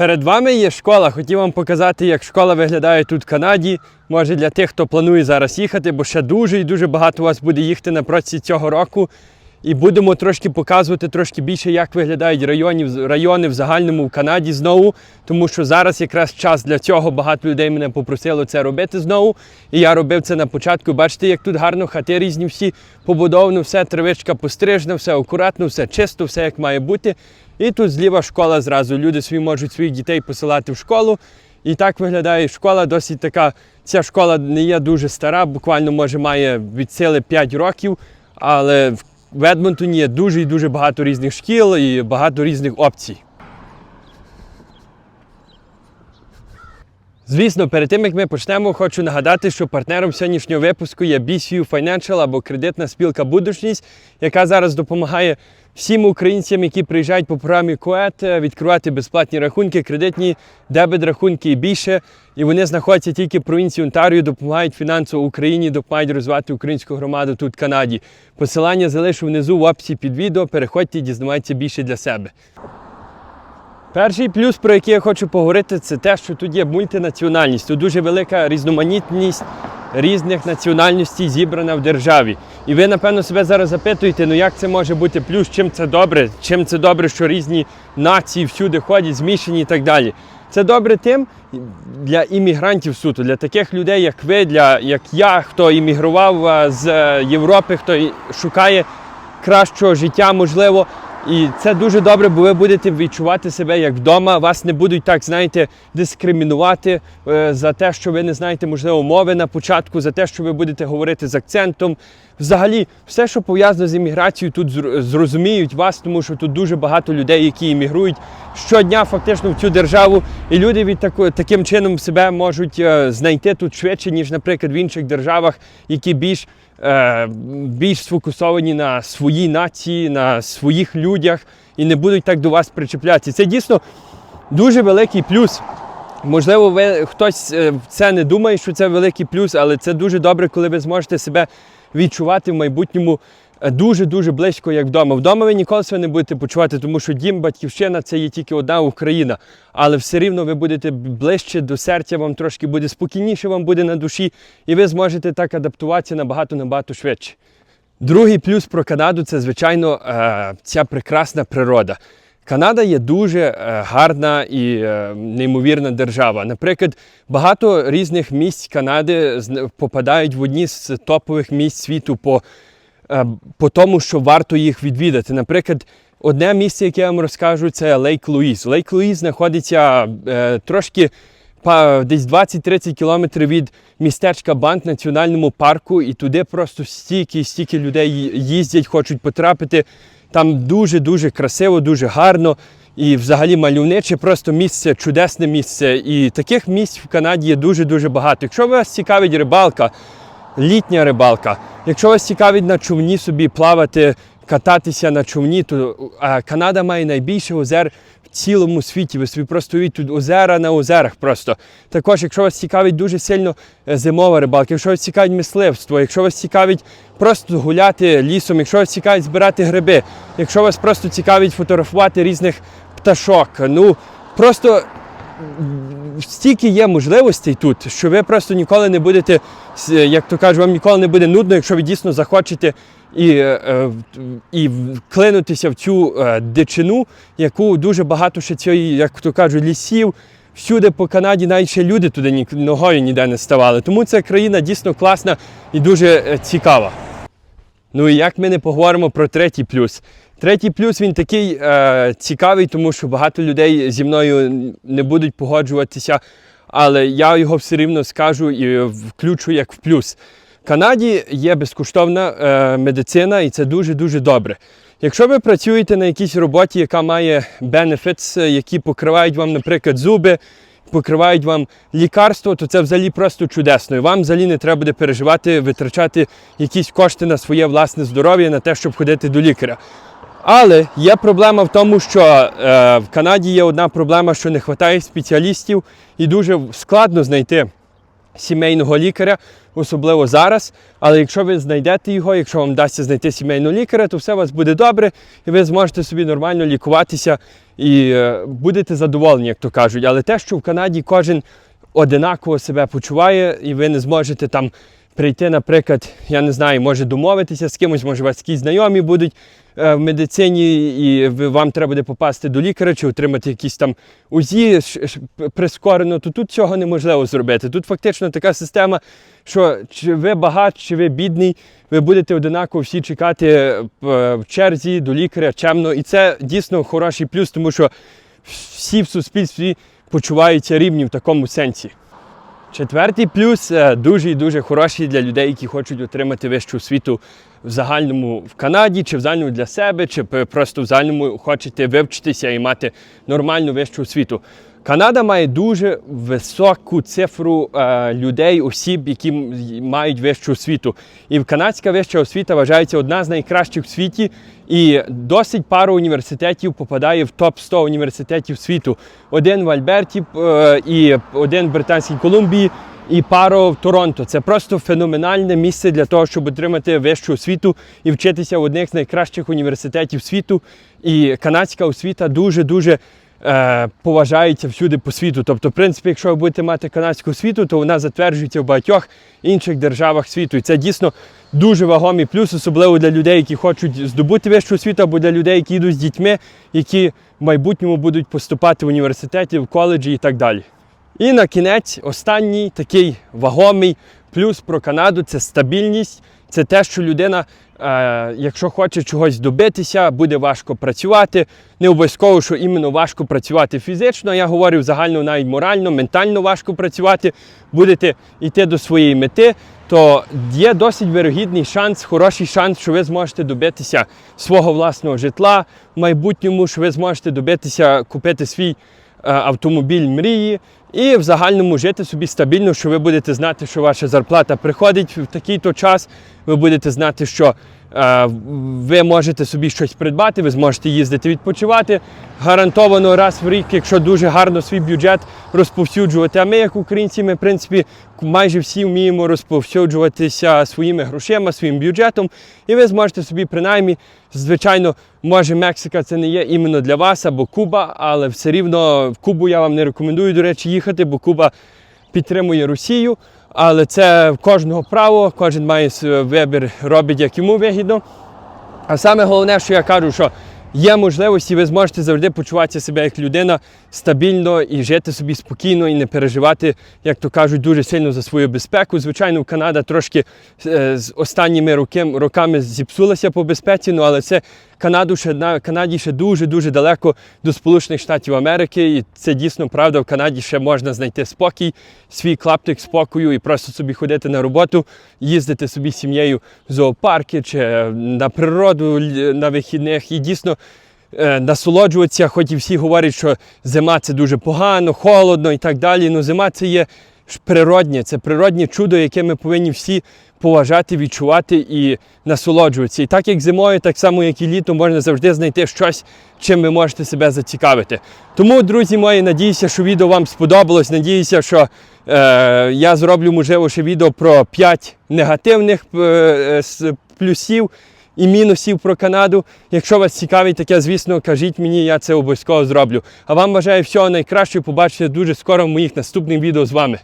Перед вами є школа. Хотів вам показати, як школа виглядає тут в Канаді. Може для тих, хто планує зараз їхати, бо ще дуже і дуже багато у вас буде їхати на протязі цього року. І будемо трошки показувати трошки більше, як виглядають райони, райони в загальному в Канаді знову. Тому що зараз якраз час для цього багато людей мене попросило це робити знову. І я робив це на початку. Бачите, як тут гарно хати різні всі побудовано, все травичка пострижена, все акуратно, все чисто, все як має бути. І тут зліва школа зразу. Люди свої можуть своїх дітей посилати в школу. І так виглядає школа, досить така. Ця школа не є дуже стара, буквально може має від сили 5 років, але в Ведмонтоні Едмонтоні є дуже і дуже багато різних шкіл і багато різних опцій. Звісно, перед тим як ми почнемо, хочу нагадати, що партнером сьогоднішнього випуску є BCU Financial або кредитна спілка Будучність, яка зараз допомагає всім українцям, які приїжджають по програмі КОЕТ, відкривати безплатні рахунки, кредитні дебет-рахунки і більше. І вони знаходяться тільки в провінції Онтаріо, допомагають фінансово Україні, допомагають розвивати українську громаду тут в Канаді. Посилання залишу внизу в описі під відео. Переходьте і дізнавайтеся більше для себе. Перший плюс, про який я хочу поговорити, це те, що тут є мультинаціональність. Тут дуже велика різноманітність різних національностей зібрана в державі. І ви, напевно, себе зараз запитуєте, ну як це може бути плюс, чим це добре, чим це добре, що різні нації всюди ходять, змішані і так далі. Це добре тим для іммігрантів суто, для таких людей, як ви, для як я, хто іммігрував з е, Європи, хто шукає кращого життя, можливо. І це дуже добре, бо ви будете відчувати себе як вдома. Вас не будуть так, знаєте, дискримінувати е, за те, що ви не знаєте, можливо, мови на початку, за те, що ви будете говорити з акцентом. Взагалі, все, що пов'язано з імміграцією, тут зр- зрозуміють вас, тому що тут дуже багато людей, які іммігрують щодня, фактично в цю державу. І люди від тако, таким чином себе можуть е, знайти тут швидше, ніж, наприклад, в інших державах, які більш більш сфокусовані на своїй нації, на своїх людях і не будуть так до вас причеплятися. Це дійсно дуже великий плюс. Можливо, ви хтось е, це не думає, що це великий плюс, але це дуже добре, коли ви зможете себе відчувати в майбутньому е, дуже-дуже близько, як вдома. Вдома ви ніколи себе не будете почувати, тому що дім, батьківщина це є тільки одна Україна. Але все рівно ви будете ближче до серця, вам трошки буде спокійніше, вам буде на душі, і ви зможете так адаптуватися набагато-набагато швидше. Другий плюс про Канаду це, звичайно, е, ця прекрасна природа. Канада є дуже е, гарна і е, неймовірна держава. Наприклад, багато різних місць Канади попадають в одні з топових місць світу по, по тому, що варто їх відвідати. Наприклад, одне місце, яке я вам розкажу, це Лейк Луїс. Лейк Луїс знаходиться е, трошки десь 20-30 кілометрів від містечка Банк національному парку, і туди просто стільки, стільки людей їздять, хочуть потрапити. Там дуже-дуже красиво, дуже гарно і взагалі мальовниче, просто місце, чудесне місце. І таких місць в Канаді є дуже-дуже багато. Якщо вас цікавить рибалка, літня рибалка, якщо вас цікавить на човні собі плавати, кататися на човні, то Канада має найбільше озер в цілому світі. Ви собі просто уявіть, тут озера на озерах просто. Також, якщо вас цікавить дуже сильно е, зимова рибалка, якщо вас цікавить мисливство, якщо вас цікавить просто гуляти лісом, якщо вас цікавить збирати гриби, якщо вас просто цікавить фотографувати різних пташок, ну просто стільки є можливостей тут, що ви просто ніколи не будете, як то кажуть, вам ніколи не буде нудно, якщо ви дійсно захочете і, е, е, і вклинутися в цю е, дичину, яку дуже багато ще цієї, як то кажуть, лісів. Всюди по Канаді навіть ще люди туди ні, ногою ніде не ставали. Тому ця країна дійсно класна і дуже цікава. Ну і як ми не поговоримо про третій плюс. Третій плюс він такий е, цікавий, тому що багато людей зі мною не будуть погоджуватися, але я його все рівно скажу і включу як в плюс. В Канаді є безкоштовна е, медицина, і це дуже-дуже добре. Якщо ви працюєте на якійсь роботі, яка має е, які покривають вам, наприклад, зуби, покривають вам лікарство, то це взагалі просто чудесно. І вам взагалі не треба буде переживати, витрачати якісь кошти на своє власне здоров'я, на те, щоб ходити до лікаря. Але є проблема в тому, що е, в Канаді є одна проблема, що не вистачає спеціалістів, і дуже складно знайти сімейного лікаря, особливо зараз. Але якщо ви знайдете його, якщо вам вдасться знайти сімейного лікаря, то все у вас буде добре, і ви зможете собі нормально лікуватися і е, будете задоволені, як то кажуть. Але те, що в Канаді кожен одинаково себе почуває, і ви не зможете там прийти, наприклад, я не знаю, може домовитися з кимось, може у вас якісь знайомі будуть е, в медицині, і вам треба буде попасти до лікаря чи отримати якісь там УЗІ прискорено, то тут цього неможливо зробити. Тут фактично така система, що чи ви багат, чи ви бідний, ви будете одинаково всі чекати е, в черзі до лікаря чемно. І це дійсно хороший плюс, тому що всі в суспільстві почуваються рівні в такому сенсі. Четвертий плюс е, дуже і дуже хороший для людей, які хочуть отримати вищу освіту в загальному в Канаді, чи в загальному для себе, чи просто в загальному хочете вивчитися і мати нормальну вищу освіту. Канада має дуже високу цифру е, людей, осіб, які мають вищу освіту. І канадська вища освіта вважається одна з найкращих в світі. І досить пару університетів попадає в топ 100 університетів світу. Один в Альберті е, і один в Британській Колумбії, і пару в Торонто. Це просто феноменальне місце для того, щоб отримати вищу освіту і вчитися в одних з найкращих університетів світу. І канадська освіта дуже дуже е, поважається всюди по світу. Тобто, в принципі, якщо ви будете мати канадську освіту, то вона затверджується в багатьох інших державах світу. І це дійсно дуже вагомий плюс, особливо для людей, які хочуть здобути вищу освіту, або для людей, які йдуть з дітьми, які в майбутньому будуть поступати в університеті, в коледжі і так далі. І на кінець останній такий вагомий плюс про Канаду це стабільність. Це те, що людина, е, якщо хоче чогось добитися, буде важко працювати. Не обов'язково, що іменно важко працювати фізично. Я говорю загально навіть морально, ментально важко працювати. Будете йти до своєї мети, то є досить вирогідний шанс, хороший шанс, що ви зможете добитися свого власного житла в майбутньому, що ви зможете добитися купити свій е, автомобіль мрії і в загальному жити собі стабільно, що ви будете знати, що ваша зарплата приходить в такий-то час. Ви будете знати, що е, ви можете собі щось придбати, ви зможете їздити відпочивати. Гарантовано раз в рік, якщо дуже гарно свій бюджет розповсюджувати. А ми, як українці, ми в принципі майже всі вміємо розповсюджуватися своїми грошима, своїм бюджетом. І ви зможете собі принаймні, звичайно, може Мексика це не є іменно для вас або Куба, але все рівно в Кубу я вам не рекомендую, до речі, їхати, бо Куба підтримує Росію. Але це в кожного право, кожен має вибір, робить як йому вигідно. А саме головне, що я кажу, що є можливості, ви зможете завжди почувати себе як людина стабільно і жити собі спокійно і не переживати, як то кажуть, дуже сильно за свою безпеку. Звичайно, Канада трошки е, з останніми роками зіпсулася по безпеці, ну але це Канаду ще на Канаді ще дуже дуже далеко до Сполучених Штатів Америки, і це дійсно правда. В Канаді ще можна знайти спокій, свій клаптик спокою і просто собі ходити на роботу, їздити собі сім'єю в зоопарки чи на природу на вихідних. І дійсно е, насолоджуватися, хоч і всі говорять, що зима це дуже погано, холодно і так далі. Ну зима це є природнє, це природнє чудо, яке ми повинні всі поважати, відчувати і насолоджуватися. І так як зимою, так само як і літом, можна завжди знайти щось, чим ви можете себе зацікавити. Тому, друзі мої, надіюся, що відео вам сподобалось. Надіюся, що е, я зроблю, можливо, ще відео про 5 негативних е, е, плюсів і мінусів про Канаду. Якщо вас цікавить таке, звісно, кажіть мені, я це обов'язково зроблю. А вам бажаю всього найкращого. Побачите дуже скоро в моїх наступних відео з вами.